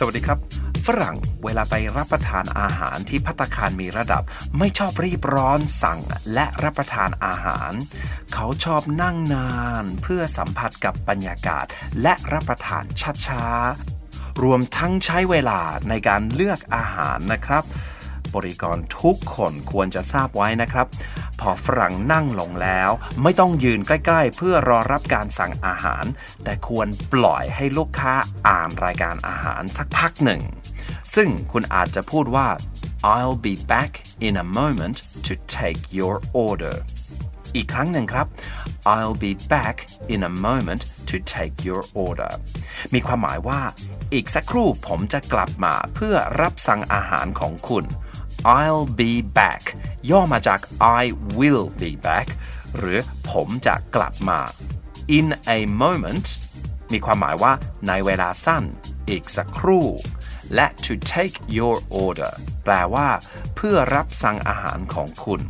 สวัสดีครับ ฝรั่งเวลาไปรับประทานอาหารที่พัตตาคารมีระดับ ไม่ชอบรีบร้อนสั่งและรับประทานอาหาร เขาชอบนั่งนานเพื่อสัมผัสกับบรรยากาศ และรับประทานช้าๆ รวมทั้งใช้เวลาในการเลือกอาหารนะครับ บริกรทุกคนควรจะทราบไว้นะครับ อฝรั่งนั่งลงแล้ว ไม่ต้องยืนใกล้ ๆ เพื่อรอรับการสั่งอาหาร แต่ควรปล่อยให้ลูกค้าอ่านรายการอาหารสักพักหนึ่ง ซึ่งคุณอาจจะพูดว่า I'll be back in a moment to take your order อีกครั้งหนึ่งครับ I'll be back in a moment to take your order มีความหมายว่า อีกสักครู่ผมจะกลับมาเพื่อรับสั่งอาหารของคุณ I'll be back ย่อมาจาก I will be back หรือผมจะกลับมา in a moment มีความหมายว่าในเวลาสั้น อีกสักครู่ และ to take your order แปลว่า เพื่อรับสั่งอาหารของคุณ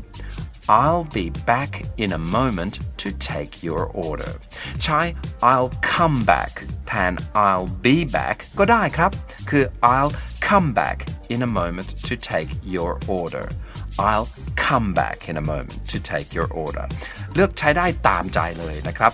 I'll be back in a moment to take your order ใช้ I'll come back แทน I'll be back ก็ได้ครับ คือ I'll come back in a moment to take your order I'll come back in a moment to take your order เลือกใช้ได้ตามใจเลยนะครับ